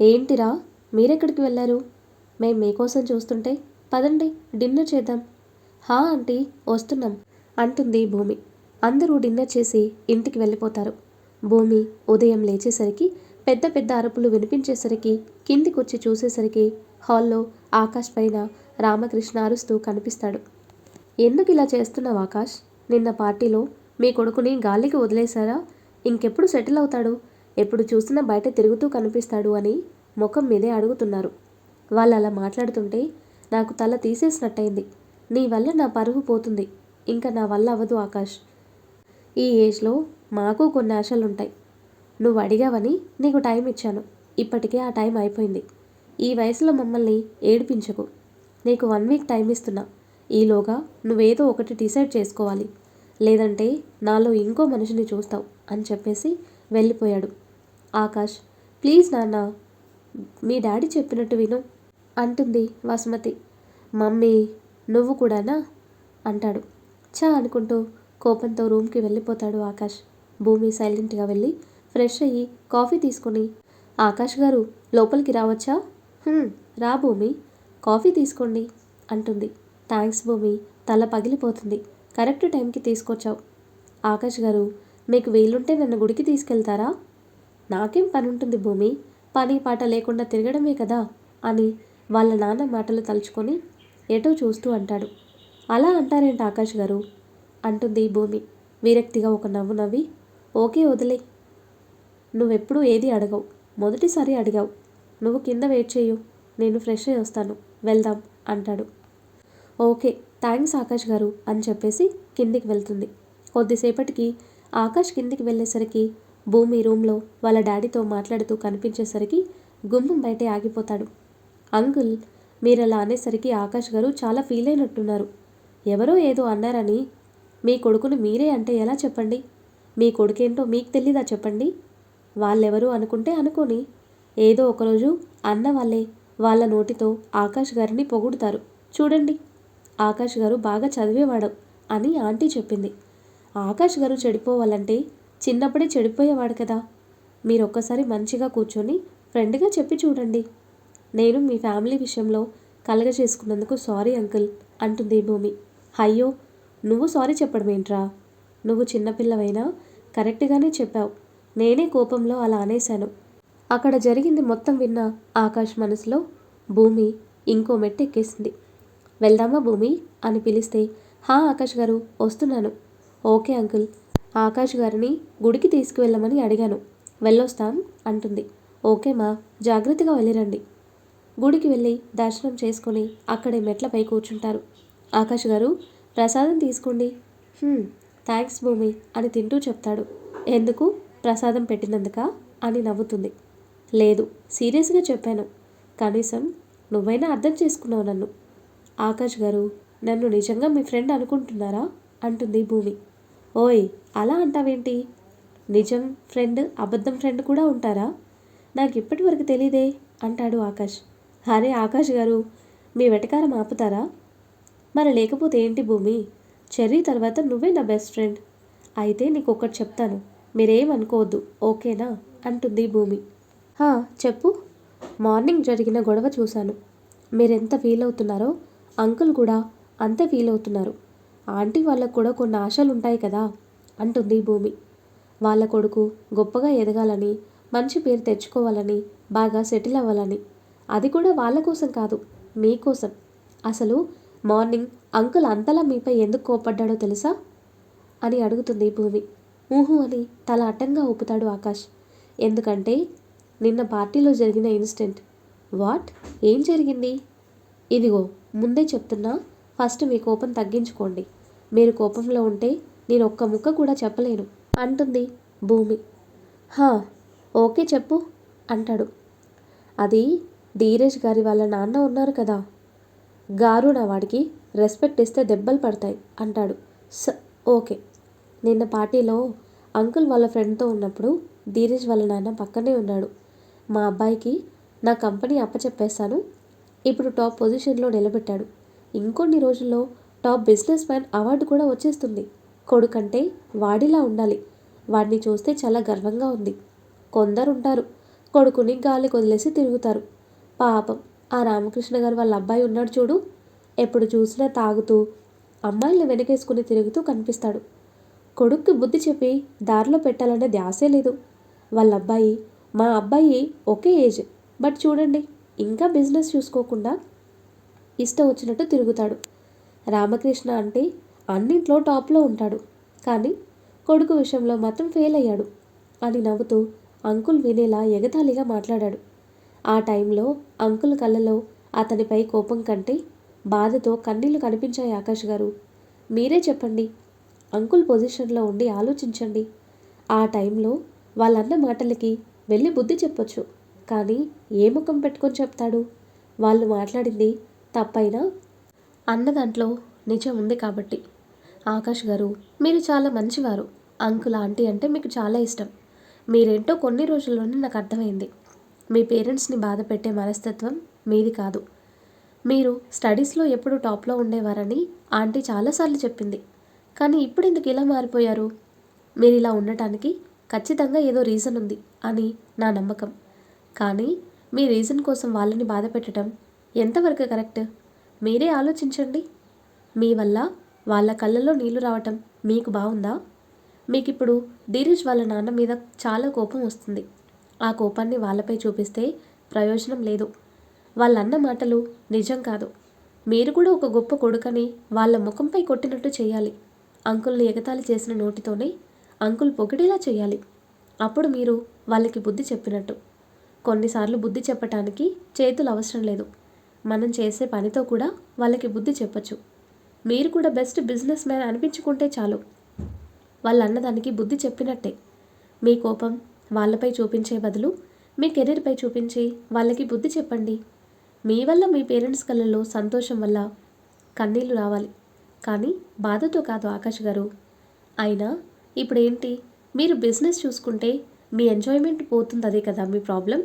ఏంటిరా? మీరెక్కడికి వెళ్ళారు మేం మీకోసం చూస్తుంటే పదండి డిన్నర్ చేద్దాం. హా ఆంటీ వస్తున్నాం అంటుంది భూమి. అందరూ డిన్నర్ చేసి ఇంటికి వెళ్ళిపోతారు. భూమి ఉదయం లేచేసరికి పెద్ద పెద్ద అరుపులు వినిపించేసరికి కిందికొచ్చి చూసేసరికి హాల్లో ఆకాష్ పైన రామకృష్ణ అరుస్తూ కనిపిస్తాడు. ఎందుకు ఇలా చేస్తున్నావు ఆకాష్ నిన్న పార్టీలో మీ కొడుకుని గాలికి వదిలేశారా? ఇంకెప్పుడు సెటిల్ అవుతాడు? ఎప్పుడు చూసినా బయట తిరుగుతూ కనిపిస్తాడు అని ముఖం మీదే అడుగుతున్నారు. వాళ్ళు అలా మాట్లాడుతుంటే నాకు తల తీసేసినట్టయింది. నీ వల్ల నా పరువు పోతుంది. ఇంకా నా వల్ల అవ్వదు ఆకాష్. ఈ ఏజ్లో మాకు కొన్ని ఆశలుంటాయి. నువ్వు అడిగావని నీకు టైం ఇచ్చాను. ఇప్పటికే ఆ టైం అయిపోయింది. ఈ వయసులో మమ్మల్ని ఏడిపించకు. నీకు వన్ వీక్ టైం ఇస్తున్నా. ఈలోగా నువ్వేదో ఒకటి డిసైడ్ చేసుకోవాలి. లేదంటే నాలో ఇంకో మనిషిని చూస్తావు అని చెప్పేసి వెళ్ళిపోయాడు. ఆకాష్ ప్లీజ్ నాన్న మీ డాడీ చెప్పినట్టు విను అంటుంది వసుమతి. మమ్మీ నువ్వు కూడానా? అంటాడు. చా అనుకుంటూ కోపంతో రూమ్కి వెళ్ళిపోతాడు ఆకాష్. భూమి సైలెంట్గా వెళ్ళి ఫ్రెష్ అయ్యి కాఫీ తీసుకుని ఆకాష్ గారు లోపలికి రావచ్చా? రా భూమి కాఫీ తీసుకోండి అంటుంది. థ్యాంక్స్ భూమి తల పగిలిపోతుంది కరెక్ట్ టైంకి తీసుకొచ్చావు. ఆకాష్ గారు మీకు వీలుంటే నన్ను గుడికి తీసుకెళ్తారా? నాకేం పని ఉంటుంది భూమి? పని పాట లేకుండా తిరగడమే కదా? అని వాళ్ళ నాన్న మాటలు తలుచుకొని ఎటో చూస్తూ అంటాడు. అలా అంటారేంటి ఆకాష్ గారు? అంటుంది భూమి విరక్తిగా ఒక నవ్వు నవ్వి. ఓకే వదిలే. నువ్వెప్పుడూ ఏది అడగవు. మొదటిసారి అడిగావు. నువ్వు కింద వెయిట్ చేయు నేను ఫ్రెష్ అయి వస్తాను. వెళ్దాం అంటాడు. ఓకే థ్యాంక్స్ ఆకాష్ గారు అని చెప్పేసి కిందికి వెళ్తుంది. కొద్దిసేపటికి ఆకాష్ కిందికి వెళ్ళేసరికి భూమి రూమ్లో వాళ్ళ డాడీతో మాట్లాడుతూ కనిపించేసరికి గుమ్మం బయటే ఆగిపోతాడు. అంకుల్ మీరు అలా అనేసరికి ఆకాష్ గారు చాలా ఫీల్ అయినట్టున్నారు. ఎవరో ఏదో అన్నారని మీ కొడుకుని మీరే అంటే ఎలా చెప్పండి? మీ కొడుకేంటో మీకు తెలీదా చెప్పండి? వాళ్ళెవరు అనుకుంటే అనుకోని ఏదో ఒకరోజు అన్న వాళ్ళే వాళ్ళ నోటితో ఆకాష్ గారిని పొగుడుతారు. చూడండి ఆకాష్ గారు బాగా చదివేవాడు అని ఆంటీ చెప్పింది. ఆకాష్ గారు చెడిపోవాలంటే చిన్నప్పుడే చెడిపోయేవాడు కదా. మీరు ఒక్కసారి మంచిగా కూర్చొని ఫ్రెండ్గా చెప్పి చూడండి. నేను మీ ఫ్యామిలీ విషయంలో కలగ చేసుకున్నందుకు సారీ అంకుల్ అంటుంది భూమి. అయ్యో నువ్వు సారీ చెప్పడం ఏంట్రా? నువ్వు చిన్నపిల్లవైనా కరెక్ట్గానే చెప్పావు. నేనే కోపంలో అలా అనేశాను. అక్కడ జరిగింది మొత్తం విన్న ఆకాష్ మనసులో భూమి ఇంకో మెట్టు ఎక్కేసింది వెళ్దామా భూమి? అని పిలిస్తే హా ఆకాష్ గారు వస్తున్నాను. Okay uncle. ఆకాష్ గారిని గుడికి తీసుకువెళ్ళమని అడిగాను. వెళ్ళొస్తాం అంటుంది. ఓకే మా జాగ్రత్తగా వెళ్ళిరండి. గుడికి వెళ్ళి దర్శనం చేసుకొని అక్కడే మెట్లపై కూర్చుంటారు. ఆకాష్ గారు ప్రసాదం తీసుకోండి. థ్యాంక్స్ భూమి అని తింటూ చెప్తాడు. ఎందుకు? ప్రసాదం పెట్టినందుక? అని నవ్వుతుంది. లేదు సీరియస్గా చెప్పాను. కనీసం నువ్వైనా అర్థం చేసుకున్నావు నన్ను. ఆకాష్ గారు నన్ను నిజంగా మీ ఫ్రెండ్ అనుకుంటున్నారా? అంటుంది భూమి. ఓయ్ అలా అంటావేంటి? నిజం ఫ్రెండ్ అబద్ధం ఫ్రెండ్ కూడా ఉంటారా? నాకు ఇప్పటి వరకు అంటాడు ఆకాష్. అరే ఆకాష్ గారు మీ వెటకారం ఆపుతారా? మరి లేకపోతే ఏంటి భూమి? చెర్రీ తర్వాత నువ్వే నా బెస్ట్ ఫ్రెండ్. అయితే నీకు ఒకటి చెప్తాను మీరేమనుకోవద్దు ఓకేనా? అంటుంది భూమి. "హా, చెప్పు. మార్నింగ్ జరిగిన గొడవ చూశాను. మీరెంత ఫీల్ అవుతున్నారో అంకుల్ కూడా అంతే ఫీల్ అవుతున్నారు ఆంటీ వాళ్ళకు కూడా కొన్ని ఆశలు ఉంటాయి కదా అంటుంది భూమి. వాళ్ళ కొడుకు గొప్పగా ఎదగాలని మంచి పేరు తెచ్చుకోవాలని బాగా సెటిల్ అవ్వాలని. అది కూడా వాళ్ళ కోసం కాదు మీకోసం అసలు మార్నింగ్ అంకుల్ అంతలా మీపై ఎందుకు కోపడ్డాడో తెలుసా? అని అడుగుతుంది భూమి. ఊహు అని తల అడ్డంగా ఊపుతాడు ఆకాష్. ఎందుకంటే నిన్న పార్టీలో జరిగిన ఇన్సిడెంట్. వాట్? ఏం జరిగింది? ఇదిగో ముందే చెప్తున్నా ఫస్ట్ మీ కోపం తగ్గించుకోండి. మీరు కోపంలో ఉంటే నేను ఒక్క ముక్క కూడా చెప్పలేను అంటుంది భూమి. హా ఓకే చెప్పు అంటాడు. అది ధీరేష్ గారి వాళ్ళ నాన్న ఉన్నారు కదా. గారు నా వాడికి రెస్పెక్ట్ ఇస్తే దెబ్బలు పడతాయి అంటాడు. స ఓకే. నిన్న పార్టీలో అంకుల్ వాళ్ళ ఫ్రెండ్తో ఉన్నప్పుడు ధీరేష్ వాళ్ళ నాన్న పక్కనే ఉన్నాడు. మా అబ్బాయికి నా కంపెనీ అప్పచెప్పేస్తాను ఇప్పుడు టాప్ పొజిషన్లో నిలబెట్టాడు. ఇంకొన్ని రోజుల్లో టాప్ బిజినెస్ మ్యాన్ అవార్డు కూడా వచ్చేస్తుంది. కొడుకంటే వాడిలా ఉండాలి. వాడిని చూస్తే చాలా గర్వంగా ఉంది. కొందరు ఉంటారు కొడుకుని గాలి కొదిలేసి తిరుగుతారు. పాపం ఆ రామకృష్ణ గారు వాళ్ళ అబ్బాయి ఉన్నాడు చూడు. ఎప్పుడు చూసినా తాగుతూ అమ్మాయిల్ని వెనకేసుకుని తిరుగుతూ కనిపిస్తాడు. కొడుక్కి బుద్ధి చెప్పి దారిలో పెట్టాలనే ధ్యాసే లేదు. వాళ్ళ అబ్బాయి మా అబ్బాయి ఒకే ఏజ్. బట్ చూడండి ఇంకా బిజినెస్ చూసుకోకుండా ఇష్టం వచ్చినట్టు తిరుగుతాడు. రామకృష్ణ అంటే అన్నింట్లో టాప్లో ఉంటాడు. కానీ కొడుకు విషయంలో మాత్రం ఫెయిల్ అయ్యాడు. అని నవ్వుతూ అంకుల్ వినేలా ఎగతాళిగా మాట్లాడాడు. ఆ టైంలో అంకుల్ కళ్ళలో అతనిపై కోపం కంటే బాధతో కన్నీళ్ళు కనిపించాయి ఆకాష్ గారు. మీరే చెప్పండి అంకుల్ పొజిషన్లో ఉండి ఆలోచించండి. ఆ టైంలో వాళ్ళన్న మాటలకి వెళ్ళి బుద్ధి చెప్పొచ్చు. కానీ ఏ ముఖం పెట్టుకొని చెప్తాడు? వాళ్ళు మాట్లాడింది తప్పైనా అన్న దాంట్లో నిజం ఉంది కాబట్టి. ఆకాష్ గారు మీరు చాలా మంచివారు. అంకుల్ ఆంటీ అంటే మీకు చాలా ఇష్టం. మీరేంటో కొన్ని రోజుల్లోనే నాకు అర్థమైంది. మీ పేరెంట్స్ని బాధ పెట్టే మనస్తత్వం మీది కాదు. మీరు స్టడీస్లో ఎప్పుడు టాప్లో ఉండేవారని ఆంటీ చాలాసార్లు చెప్పింది. కానీ ఇప్పుడు ఎందుకు ఇలా మారిపోయారు? మీరు ఇలా ఉండటానికి ఖచ్చితంగా ఏదో రీజన్ ఉంది అని నా నమ్మకం. కానీ మీ రీజన్ కోసం వాళ్ళని బాధ పెట్టడం ఎంతవరకు కరెక్ట్? మీరే ఆలోచించండి. మీ వల్ల వాళ్ళ కళ్ళల్లో నీళ్ళు రావటం మీకు బాగుందా? మీకు ఇప్పుడు ధీరేష్ వాళ్ళ నాన్న మీద చాలా కోపం వస్తుంది. ఆ కోపాన్ని వాళ్ళపై చూపిస్తే ప్రయోజనం లేదు. వాళ్ళన్న మాటలు నిజం కాదు. మీరు కూడా ఒక గొప్ప కొడుకని వాళ్ళ ముఖంపై కొట్టినట్టు చేయాలి. అంకుల్ని ఎగతాళి చేసిన నోటితోనే అంకుల్ పొగిడేలా చేయాలి. అప్పుడు మీరు వాళ్ళకి బుద్ధి చెప్పినట్టు. కొన్నిసార్లు బుద్ధి చెప్పటానికి చేతులు అవసరం లేదు. మనం చేసే పనితో కూడా వాళ్ళకి బుద్ధి చెప్పచ్చు. మీరు కూడా బెస్ట్ బిజినెస్ మ్యాన్ అనిపించుకుంటే చాలు. వాళ్ళు అన్నదానికి బుద్ధి చెప్పినట్టే. మీ కోపం వాళ్ళపై చూపించే బదులు మీ కెరీర్పై చూపించి వాళ్ళకి బుద్ధి చెప్పండి. మీ వల్ల మీ పేరెంట్స్ కళ్ళల్లో సంతోషం వల్ల కన్నీళ్ళు రావాలి. కానీ బాధతో కాదు ఆకాష్ గారు. అయినా ఇప్పుడేంటి? మీరు బిజినెస్ చూసుకుంటే మీ ఎంజాయ్మెంట్ పోతుంది అదే కదా మీ ప్రాబ్లం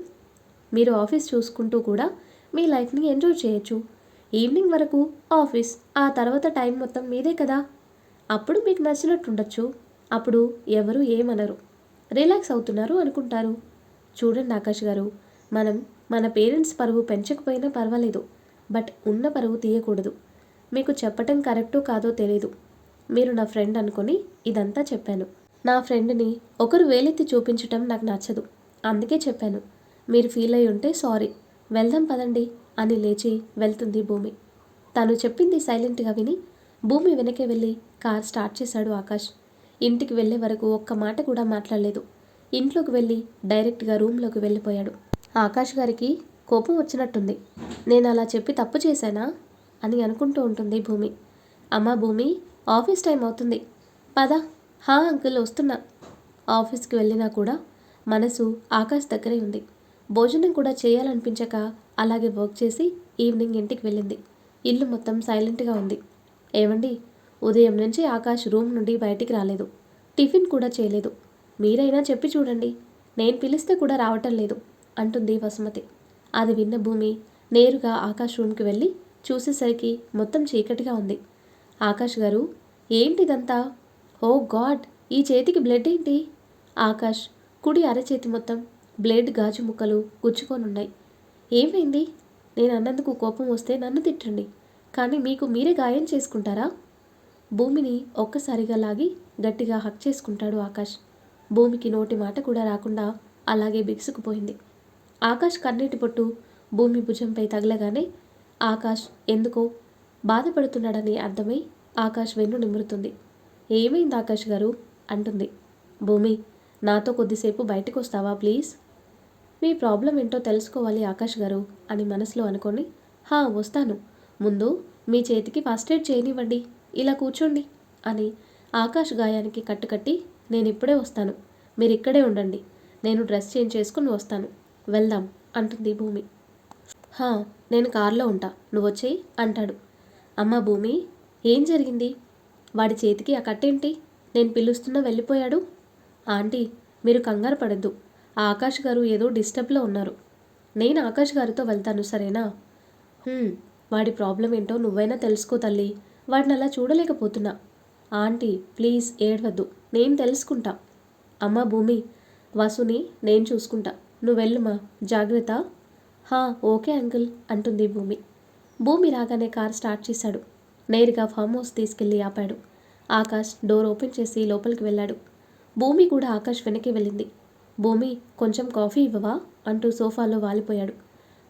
మీరు ఆఫీస్ చూసుకుంటూ కూడా మీ లైఫ్ని ఎంజాయ్ చేయొచ్చు. ఈవినింగ్ వరకు ఆఫీస్ ఆ తర్వాత టైం మొత్తం మీదే కదా? అప్పుడు మీకు నచ్చినట్టుండొచ్చు అప్పుడు ఎవరు ఏమనరు. రిలాక్స్ అవుతున్నారు అనుకుంటారు. చూడండి ఆకాష్ గారు మనం మన పేరెంట్స్ పరువు పెంచకపోయినా పర్వాలేదు. బట్ ఉన్న పరువు తీయకూడదు. మీకు చెప్పటం కరెక్టో కాదో తెలీదు. మీరు నా ఫ్రెండ్ అనుకొని ఇదంతా చెప్పాను. నా ఫ్రెండ్ని ఒకరు వేలెత్తి చూపించటం నాకు నచ్చదు. అందుకే చెప్పాను. మీరు ఫీల్ అయి ఉంటే సారీ. వెళ్దాం పదండి అని లేచి వెళ్తుంది భూమి. తను చెప్పింది సైలెంట్గా విని భూమి వెనకే వెళ్ళి కార్ స్టార్ట్ చేశాడు ఆకాష్. ఇంటికి వెళ్ళే వరకు ఒక్క మాట కూడా మాట్లాడలేదు. ఇంట్లోకి వెళ్ళి డైరెక్ట్గా రూమ్లోకి వెళ్ళిపోయాడు. ఆకాష్ గారికి కోపం వచ్చినట్టుంది. నేను అలా చెప్పి తప్పు చేశానా? అని అనుకుంటూ ఉంటుంది భూమి. అమ్మ భూమి ఆఫీస్ టైం అవుతుంది. పద. హా అంకుల్ వస్తున్నా. ఆఫీస్కి వెళ్ళినా కూడా మనసు ఆకాష్ దగ్గరే ఉంది. భోజనం కూడా చేయాలనిపించక అలాగే వర్క్ చేసి ఈవినింగ్ ఇంటికి వెళ్ళింది. ఇల్లు మొత్తం సైలెంట్గా ఉంది. ఏమండి ఉదయం నుంచి ఆకాష్ రూమ్ నుండి బయటికి రాలేదు. టిఫిన్ కూడా చేయలేదు. మీరైనా చెప్పి చూడండి. నేను పిలిస్తే కూడా రావటం లేదు అంటుంది వసుమతి. అది విన్న భూమి నేరుగా ఆకాష్ రూమ్కి వెళ్ళి చూసేసరికి మొత్తం చీకటిగా ఉంది. ఆకాష్ గారు ఏంటిదంతా? Oh God! ఈ చేతికి బ్లడ్ ఏంటి? ఆకాష్ కుడి అరచేతి మొత్తం బ్లేడ్ గాజు ముక్కలు గుచ్చుకొనున్నాయి. ఏమైంది? నేను అన్నందుకు కోపం వస్తే నన్ను తిట్టండి. కానీ మీకు మీరే గాయం చేసుకుంటారా? భూమిని ఒక్కసారిగా లాగి గట్టిగా హక్ చేసుకుంటాడు ఆకాష్. భూమికి నోటి మాట కూడా రాకుండా అలాగే బిగుసుకుపోయింది. ఆకాష్ కన్నీటి పొట్టు భూమి భుజంపై తగలగానే ఆకాష్ ఎందుకో? బాధపడుతున్నాడని అర్థమై ఆకాష్ వెన్ను నిమురుతుంది. ఏమైంది ఆకాష్ గారు? అంటుంది. భూమి నాతో కొద్దిసేపు బయటకు వస్తావా ప్లీజ్? మీ ప్రాబ్లం ఏంటో తెలుసుకోవాలి ఆకాష్ గారు అని మనసులో అనుకొని హా వస్తాను. ముందు మీ చేతికి ఫస్ట్ ఎయిడ్ చేయనివ్వండి. ఇలా కూర్చోండి అని ఆకాష్ గాయానికి కట్టుకట్టి నేను ఇప్పుడే వస్తాను. మీరు ఇక్కడే ఉండండి. నేను డ్రెస్ చేంజ్ చేసుకుని వస్తాను. వెళ్దాం అంటుంది భూమి. హా నేను కారులో ఉంటా. నువ్వు వచ్చేయి అంటాడు. అమ్మ భూమి ఏం జరిగింది? వాడి చేతికి ఆ కట్టేంటి? నేను పిలుస్తున్నా వెళ్ళిపోయాడు? ఆంటీ మీరు కంగారు పడద్దు. ఆ ఆకాష్ గారు ఏదో డిస్టర్బ్లో ఉన్నారు. నేను ఆకాష్ గారితో వెళ్తాను సరేనా? వాడి ప్రాబ్లం ఏంటో నువ్వైనా తెలుసుకో తల్లి. వాడిని అలా చూడలేకపోతున్నా. ఆంటీ ప్లీజ్ ఏడవద్దు. నేను తెలుసుకుంటా. అమ్మ భూమి వసుని నేను చూసుకుంటా. నువ్వు వెళ్ళుమా? జాగ్రత్త? హా ఓకే అంకుల్ అంటుంది భూమి. భూమి రాగానే కార్ స్టార్ట్ చేశాడు. నేరుగా ఫామ్ హౌస్ తీసుకెళ్ళి ఆపాడు. ఆకాష్ డోర్ ఓపెన్ చేసి లోపలికి వెళ్ళాడు. భూమి కూడా ఆకాష్ వెనక్కి వెళ్ళింది. భూమి కొంచెం కాఫీ ఇవ్వవా? అంటూ సోఫాలో వాలిపోయాడు.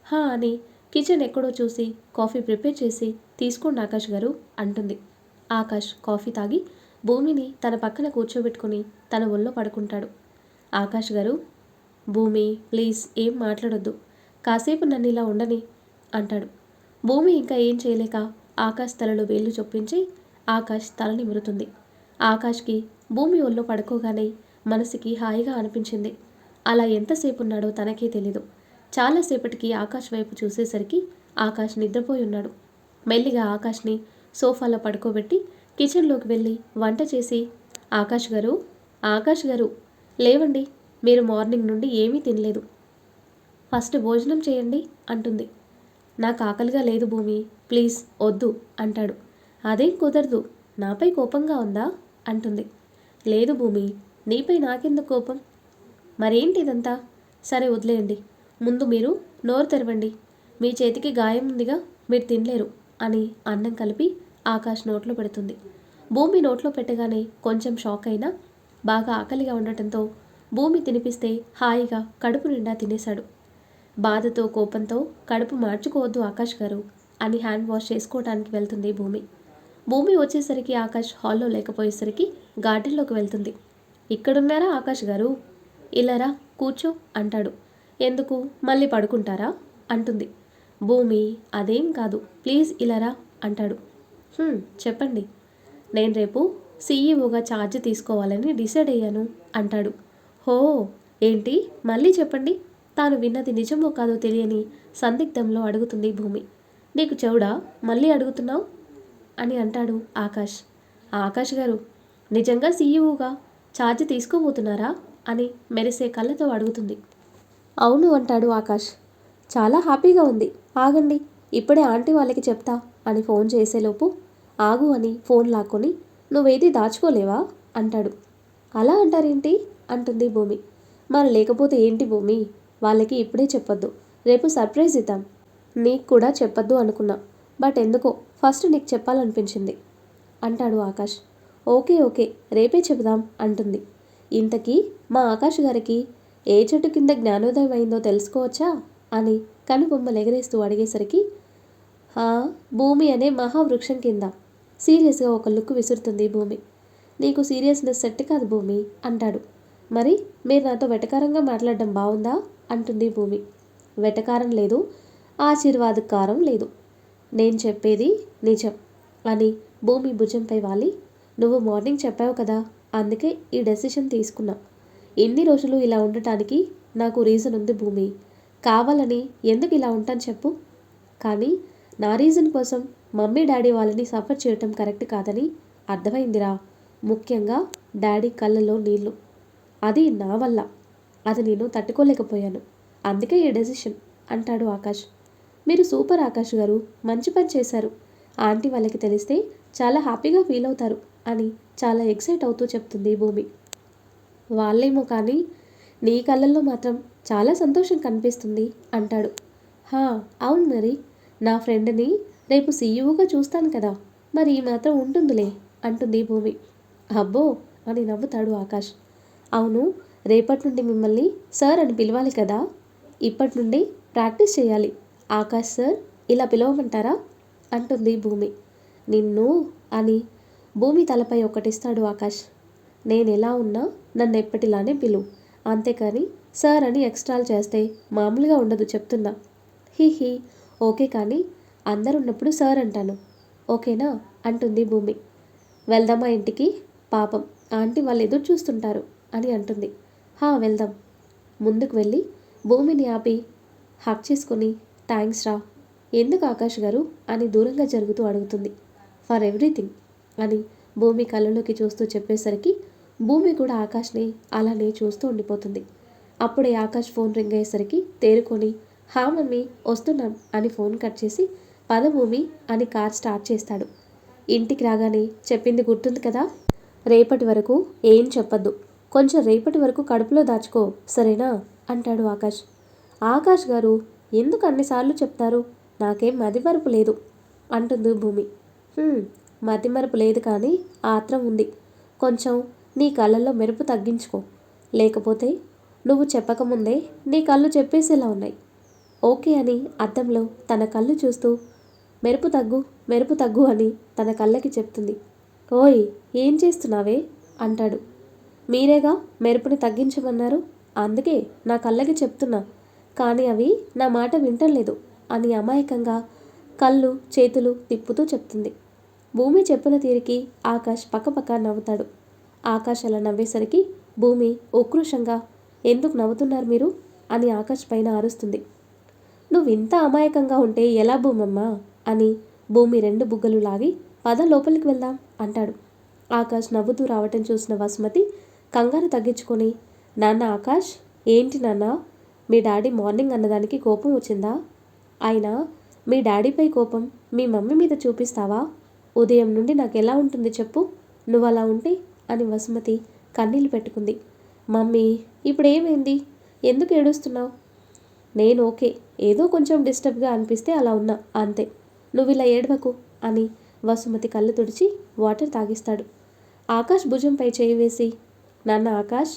హా అని కిచెన్ ఎక్కడో చూసి కాఫీ ప్రిపేర్ చేసి తీసుకోండి ఆకాష్ గారు అంటుంది. ఆకాష్ కాఫీ తాగి భూమిని తన పక్కన కూర్చోబెట్టుకుని తన ఒళ్ళో పడుకుంటాడు. ఆకాష్ గారు భూమి ప్లీజ్ ఏం మాట్లాడొద్దు. కాసేపు నన్ను ఇలా ఉండని అంటాడు. భూమి ఇంకా ఏం చేయలేక ఆకాష్ తలలో వేళ్ళు చొప్పించి ఆకాష్ తల నిమురుతుంది ఆకాష్కి భూమి ఒళ్ళో పడుకోగానే మనసుకి హాయిగా అనిపించింది. అలా ఎంతసేపు ఉన్నాడో తనకే తెలీదు. చాలాసేపటికి ఆకాష్ వైపు చూసేసరికి ఆకాష్ నిద్రపోయి ఉన్నాడు. మెల్లిగా ఆకాష్ని సోఫాలో పడుకోబెట్టి కిచెన్లోకి వెళ్ళి వంట చేసి ఆకాష్ గారు ఆకాష్ గారు లేవండి మీరు మార్నింగ్ నుండి ఏమీ తినలేదు. ఫస్ట్ భోజనం చేయండి అంటుంది. నాకు ఆకలిగా లేదు భూమి ప్లీజ్ వద్దు అంటాడు. అదేం కుదరదు నాపై కోపంగా ఉందా? అంటుంది. లేదు భూమి నీపై నాకెందుకు కోపం? మరేంటి ఇదంతా సరే వదిలేయండి. ముందు మీరు నోరు తెరవండి. మీ చేతికి గాయం ఉందిగా మీరు తినలేరు అని అన్నం కలిపి ఆకాష్ నోట్లో పెడుతుంది. భూమి నోట్లో పెట్టగానే కొంచెం షాక్ అయినా బాగా ఆకలిగా ఉండటంతో భూమి తినిపిస్తే హాయిగా కడుపు నిండా తినేశాడు. బాధతో కోపంతో కడుపు మార్చుకోవద్దు ఆకాష్ గారు అని హ్యాండ్ వాష్ చేసుకోవడానికి వెళ్తుంది భూమి. భూమి వచ్చేసరికి ఆకాష్ హాల్లో లేకపోయేసరికి గార్డెన్లోకి వెళ్తుంది. ఇక్కడున్నారా ఆకాష్ గారు? ఇలారా కూర్చో అంటాడు. ఎందుకు? మళ్ళీ పడుకుంటారా? అంటుంది. భూమి అదేం కాదు ప్లీజ్ ఇలారా అంటాడు. చెప్పండి. నేను రేపు సీఈఓగా ఛార్జ్ తీసుకోవాలని డిసైడ్ అయ్యాను అంటాడు. హో ఏంటి? మళ్ళీ చెప్పండి. తాను విన్నది నిజమో కాదో తెలియని సందిగ్ధంలో అడుగుతుంది భూమి. నీకు చెవుడా? మళ్ళీ అడుగుతున్నావు? అని అంటాడు ఆకాష్. ఆకాష్ గారు నిజంగా సీఈఓగా ఛార్జ్ తీసుకోబోతున్నారా? అని మెరిసే కళ్ళతో అడుగుతుంది. అవును అంటాడు ఆకాష్. చాలా హ్యాపీగా ఉంది. ఆగండి ఇప్పుడే ఆంటీ వాళ్ళకి చెప్తా అని ఫోన్ చేసేలోపు ఆగు అని ఫోన్ లాక్కొని నువ్వేది దాచుకోలేవా? అంటాడు. అలా అంటారేంటి? అంటుంది భూమి. మరి లేకపోతే ఏంటి భూమి? వాళ్ళకి ఇప్పుడే చెప్పొద్దు. రేపు సర్ప్రైజ్ ఇద్దాం. నీకు కూడా చెప్పొద్దు అనుకున్నా. బట్ ఎందుకో ఫస్ట్ నీకు చెప్పాలనిపించింది. అంటాడు ఆకాష్. ఓకే ఓకే రేపే చెబుదాం అంటుంది. ఇంతకీ మా ఆకాష్ గారికి ఏ చెట్టు కింద జ్ఞానోదయం అయిందో తెలుసుకోవచ్చా? అని కనుబొమ్మలు ఎగరేస్తూ అడిగేసరికి "హా, భూమి అనే మహావృక్షం కింద. సీరియస్గా ఒక లుక్ విసురుతుంది భూమి. నీకు సీరియస్నెస్ సెట్ కాదు భూమి అంటాడు. మరి మీరు నాతో వెటకారంగా మాట్లాడడం బాగుందా? అంటుంది భూమి. వెటకారం లేదు ఆశీర్వాదకారం లేదు. నేను చెప్పేది నిజం అని భూమి భుజంపై వాలి. నువ్వు మార్నింగ్ చెప్పావు కదా అందుకే ఈ డెసిషన్ తీసుకున్నా. ఎన్ని రోజులు ఇలా ఉండటానికి నాకు రీజన్ ఉంది భూమి. కావాలని ఎందుకు ఇలా ఉంటాను చెప్పు. కానీ నా రీజన్ కోసం మమ్మీ డాడీ వాళ్ళని సఫర్ చేయటం కరెక్ట్ కాదని అర్థమైందిరా. ముఖ్యంగా డాడీ కళ్ళలో నీళ్ళు అది నా వల్ల. అది నేను తట్టుకోలేకపోయాను. అందుకే ఈ డెసిషన్ అంటాడు ఆకాష్. మీరు సూపర్ ఆకాష్ గారు మంచి పని చేశారు. ఆంటీ వాళ్ళకి తెలిస్తే చాలా హ్యాపీగా ఫీల్ అవుతారు అని చాలా ఎక్సైట్ అవుతూ చెప్తుంది భూమి. వాళ్ళేమో కానీ నీ కళ్ళల్లో మాత్రం చాలా సంతోషం కనిపిస్తుంది అంటాడు. హా అవును మరి. నా ఫ్రెండ్ని రేపు సీఈఓగా చూస్తాను కదా. మరి ఈ మాత్రం ఉంటుందిలే అంటుంది భూమి. అబ్బో అని నవ్వుతాడు ఆకాష్. అవును రేపటి నుండి మిమ్మల్ని సార్ అని పిలవాలి కదా. ఇప్పటి నుండి ప్రాక్టీస్ చేయాలి. ఆకాష్ సార్ ఇలా పిలవమంటారా? అంటుంది భూమి. నిన్ను అని భూమి తలపై ఒకటిస్తాడు ఆకాష్ నేను ఎలా ఉన్నా నన్ను ఎప్పటిలానే పిలువు అంతేకాని సార్ అని ఎక్స్ట్రాలు చేస్తే మామూలుగా ఉండదు చెప్తున్నా. హీ హీ ఓకే కానీ అందరున్నప్పుడు సార్ అంటాను. ఓకేనా? అంటుంది భూమి. వెళ్దామా ఇంటికి? పాపం ఆంటీ వాళ్ళు ఎదురు చూస్తుంటారు అని అంటుంది. హా వెళ్దాం. ముందుకు వెళ్ళి భూమిని ఆపి హక్ చేసుకొని థ్యాంక్స్ రా. ఎందుకు ఆకాష్ గారు అని దూరంగా జరుగుతూ అడుగుతుంది. ఫర్ ఎవ్రీథింగ్ అని భూమి కళ్ళలోకి చూస్తూ చెప్పేసరికి భూమి కూడా ఆకాష్ని అలానే చూస్తూ ఉండిపోతుంది. అప్పుడే ఆకాష్ ఫోన్ రింగ్ అయ్యేసరికి తేరుకొని హా మమ్మీ వస్తున్నాం అని ఫోన్ కట్ చేసి పద భూమి అని కార్ స్టార్ట్ చేస్తాడు. ఇంటికి రాగానే చెప్పింది గుర్తుంది కదా? రేపటి వరకు ఏం చెప్పొద్దు. కొంచెం రేపటి వరకు కడుపులో దాచుకో సరేనా? అంటాడు ఆకాష్. ఆకాష్ గారు ఎందుకు అన్నిసార్లు చెప్తారు? నాకేం మతిమరుపు లేదు అంటుంది భూమి. మతిమరుపు లేదు కానీ ఆత్రం ఉంది. కొంచెం నీ కళ్ళల్లో మెరుపు తగ్గించుకో. లేకపోతే నువ్వు చెప్పకముందే నీ కళ్ళు చెప్పేసేలా ఉన్నాయి. ఓకే అని అద్దంలో తన కళ్ళు చూస్తూ మెరుపు తగ్గు మెరుపు తగ్గు అని తన కళ్ళకి చెప్తుంది. ఓయ్ ఏం చేస్తున్నావే? అంటాడు. మీరేగా మెరుపుని తగ్గించమన్నారు? అందుకే నా కళ్ళకి చెప్తున్నా. కానీ అవి నా మాట వింటలేదు అని అమాయకంగా కళ్ళు చేతులు తిప్పుతూ చెప్తుంది. భూమి చెప్పిన తీరికి ఆకాష్ పక్కపక్క నవ్వుతాడు. ఆకాష్ అలా నవ్వేసరికి భూమి ఉక్రోషంగా ఎందుకు నవ్వుతున్నారు మీరు? అని ఆకాష్ పైన అరుస్తుంది. నువ్వు ఇంత అమాయకంగా ఉంటే ఎలా భూమమ్మా? అని భూమి రెండు బుగ్గలు లాగి పద లోపలికి వెళ్దాం అంటాడు. ఆకాష్ నవ్వుతూ రావటం చూసిన వసుమతి కంగారు తగ్గించుకొని నాన్న ఆకాష్ ఏంటి నాన్న? మీ డాడీ మార్నింగ్ అన్నదానికి కోపం వచ్చిందా? అయినా మీ డాడీపై కోపం మీ మమ్మీ మీద చూపిస్తావా? ఉదయం నుండి నాకు ఎలా ఉంటుంది చెప్పు. నువ్వు అలా ఉంటే? అని వసుమతి కన్నీళ్ళు పెట్టుకుంది. మమ్మీ ఇప్పుడు ఏమైంది ఎందుకు ఏడుస్తున్నావు? నేను ఓకే ఏదో కొంచెం డిస్టర్బ్గా అనిపిస్తే అలా ఉన్నా అంతే. నువ్వు ఇలా ఏడవకు అని వసుమతి కళ్ళు తుడిచి వాటర్ తాగిస్తాడు. ఆకాష్ భుజంపై చేయి వేసి నాన్న ఆకాష్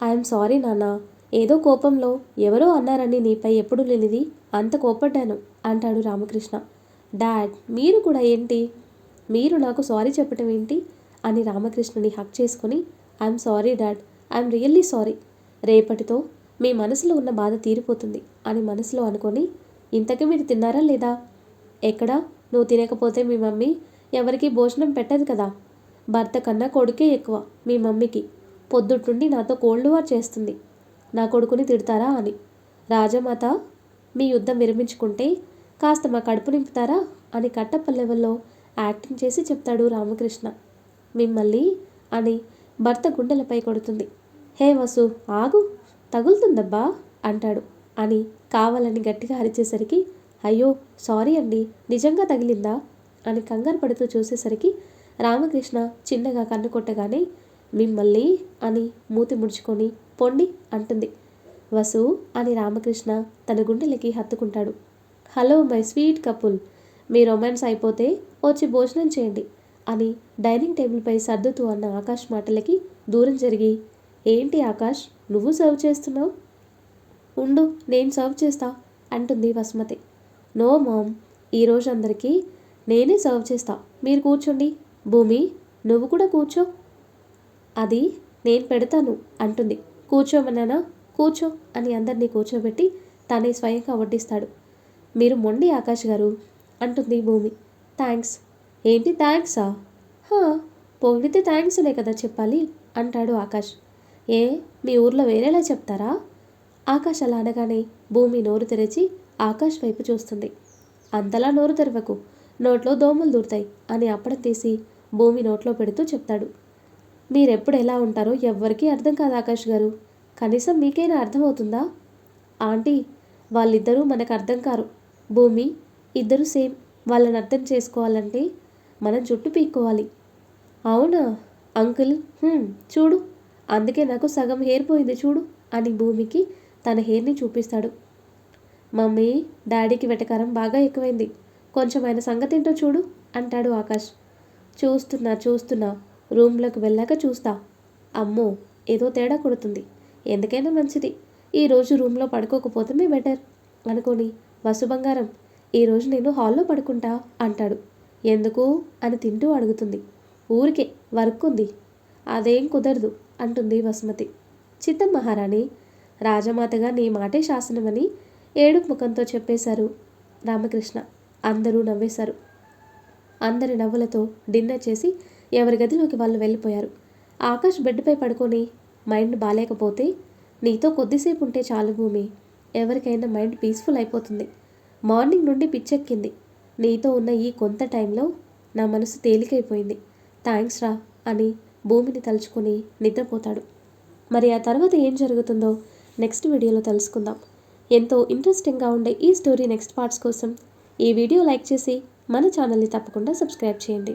ఐఎమ్ సారీ నాన్న ఏదో కోపంలో ఎవరో అన్నారని నీపై ఎప్పుడు లేనిది అంత కోపడ్డాను అంటాడు రామకృష్ణ. డాడ్ మీరు కూడా ఏంటి? మీరు నాకు సారీ చెప్పటం ఏంటి? అని రామకృష్ణని హక్ చేసుకుని I'm sorry dad I'm really sorry. రేపటితో మీ మనసులో ఉన్న బాధ తీరిపోతుంది అని మనసులో అనుకొని ఇంతకీ మీరు తిన్నారా లేదా? ఎక్కడా? నువ్వు తినకపోతే మీ మమ్మీ ఎవరికి భోజనం పెట్టదు కదా? భర్త కన్నా కొడుకే ఎక్కువ మీ మమ్మీకి. పొద్దుట్నుండి నాతో కోల్డ్ వార్ చేస్తుంది. నా కొడుకుని తిడతారా అని. రాజమాత మీ యుద్ధం విరమించుకుంటే కాస్త మా కడుపు నింపుతారా అని కట్టపల్లెవల్లో యాక్టింగ్ చేసి చెప్తాడు రామకృష్ణ. మిమ్మల్ని అని భర్త గుండెలపై కొడుతుంది. హే వసు ఆగు తగులుతుందబ్బా అంటాడు అని కావాలని గట్టిగా అరిచేసరికి అయ్యో సారీ అండి నిజంగా తగిలిందా అని కంగారు పడుతూ చూసేసరికి రామకృష్ణ చిన్నగా కన్ను కొట్టగానే మిమ్మల్ని అని మూతి ముడుచుకొని పొండి అంటుంది. వసు అని రామకృష్ణ తన గుండెలకి హత్తుకుంటాడు. హలో మై స్వీట్ కపుల్ మీ రొమాన్స్ అయిపోతే వచ్చి భోజనం చేయండి అని డైనింగ్ టేబుల్పై సర్దుతూ అన్న ఆకాష్ మాటలకి దూరం జరిగి ఏంటి ఆకాష్ నువ్వు సర్వ్ చేస్తున్నావు? ఉండు నేను సర్వ్ చేస్తా అంటుంది వసుమతి. నో మామ్ ఈరోజు అందరికీ నేనే సర్వ్ చేస్తా. మీరు కూర్చోండి. భూమి నువ్వు కూడా కూర్చో. అది నేను పెడతాను అంటుంది. కూర్చోమన్నానా? కూర్చో అని అందరినీ కూర్చోబెట్టి తానే స్వయంగా వడ్డిస్తాడు. మీరు మొండి ఆకాష్ గారు అంటుంది భూమి. థ్యాంక్స్. ఏంటి థ్యాంక్సా? హా పొగిడితే థ్యాంక్స్నే కదా చెప్పాలి అంటాడు ఆకాష్. ఏ మీ ఊర్లో వేరేలా చెప్తారా? ఆకాష్ అలా అనగానే భూమి నోరు తెరిచి ఆకాష్ వైపు చూస్తుంది. అంతలా నోరు తెరవకు. నోట్లో దోమలు దూరుతాయి అని అప్పడం తీసి భూమి నోట్లో పెడుతూ చెప్తాడు. మీరెప్పుడు ఎలా ఉంటారో ఎవ్వరికీ అర్థం కాదు ఆకాష్ గారు. కనీసం మీకైనా అర్థమవుతుందా? ఆంటీ వాళ్ళిద్దరూ మనకు అర్థం కారు. భూమి ఇద్దరు సేమ్. వాళ్ళని అర్థం చేసుకోవాలంటే మనం జుట్టు పీక్కోవాలి. అవునా? అంకుల్ చూడు. అందుకే నాకు సగం హెయిర్ పోయింది చూడు అని భూమికి తన హెయిర్ని చూపిస్తాడు. మమ్మీ డాడీకి వెటకారం బాగా ఎక్కువైంది. కొంచెం ఆయన సంగతి ఏంటో చూడు అంటాడు ఆకాష్. చూస్తున్నా చూస్తున్నా. రూమ్లోకి వెళ్ళాక చూస్తా. అమ్మో ఏదో తేడా కొడుతుంది. ఎందుకైనా మంచిది. ఈరోజు రూమ్లో పడుకోకపోతే బెటర్ అనుకొని వసు బంగారం ఈరోజు నేను హాల్లో పడుకుంటా అంటాడు. ఎందుకు? అని తింటూ అడుగుతుంది. ఊరికే వర్క్ ఉంది. అదేం కుదరదు అంటుంది వసుమతి. చిత్తం మహారాణి రాజమాతగా నీ మాటే శాసనమని ఏడుపు ముఖంతో చెప్పేశారు రామకృష్ణ. అందరూ నవ్వేశారు. అందరి నవ్వులతో డిన్నర్ చేసి ఎవరి గదిలోకి వాళ్ళు వెళ్ళిపోయారు. ఆకాష్ బెడ్పై పడుకొని మైండ్ బాగాలేకపోతే నీతో కొద్దిసేపు ఉంటే చాలు భూమి. ఎవరికైనా మైండ్ పీస్ఫుల్ అయిపోతుంది. మార్నింగ్ నుండి పిచ్చెక్కింది. నీతో ఉన్న ఈ కొంత టైంలో నా మనసు తేలికైపోయింది. థ్యాంక్స్ రా అని భూమిని తలుచుకొని నిద్రపోతాడు. మరి ఆ తర్వాత ఏం జరుగుతుందో నెక్స్ట్ వీడియోలో తెలుసుకుందాం. ఎంతో ఇంట్రెస్టింగ్గా ఉండే ఈ స్టోరీ నెక్స్ట్ పార్ట్స్ కోసం ఈ వీడియో లైక్ చేసి మన ఛానల్ని తప్పకుండా సబ్స్క్రైబ్ చేయండి.